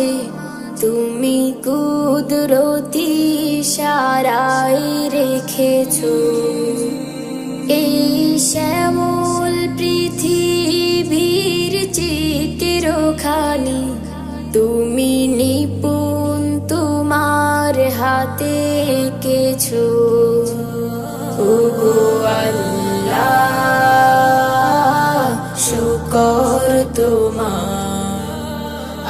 মাঝে তুমি কুদরতি সারাই রেখেছ। এই শ্যামল পৃথিবীর চিত্রখানি, তুমি নিপুণ তোমার হাতে কেছো ওগো আল্লাহ, শুকর তোমার।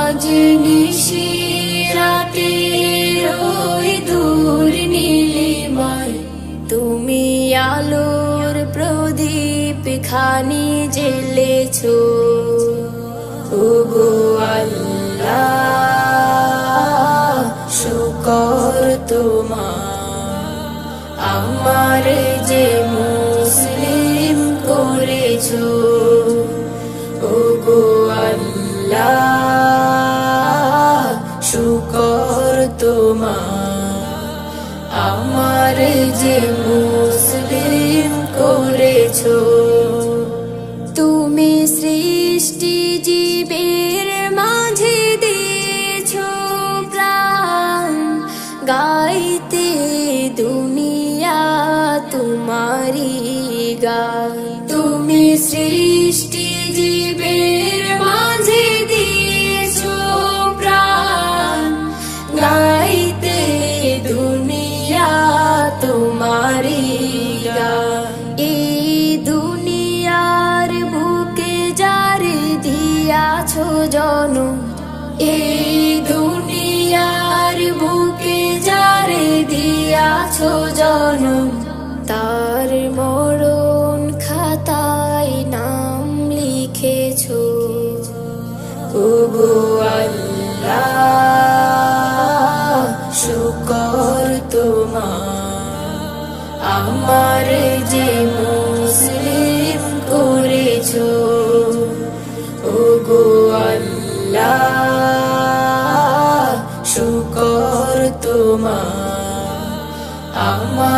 আজ রই দূর নীলিমায়। তুমি আলোর প্রদীপ খানি জেলেছো ওগো আল্লাহ শুকর তোমার। আমার তোমার আমার যে মুসলিম করেছ। তুমি সৃষ্টি জীবের মাঝে দিয়েছ প্রাণ। গাইতে দুনিয়া তোমারি গান। তুমি সৃষ্টি জনম, এই দুনিয়ার বুকে যারে দিয়াছো জনম, তার মরণ খাতায় নাম লিখেছো। ওগো আল্লাহ, শুকর তোমার, আমার যে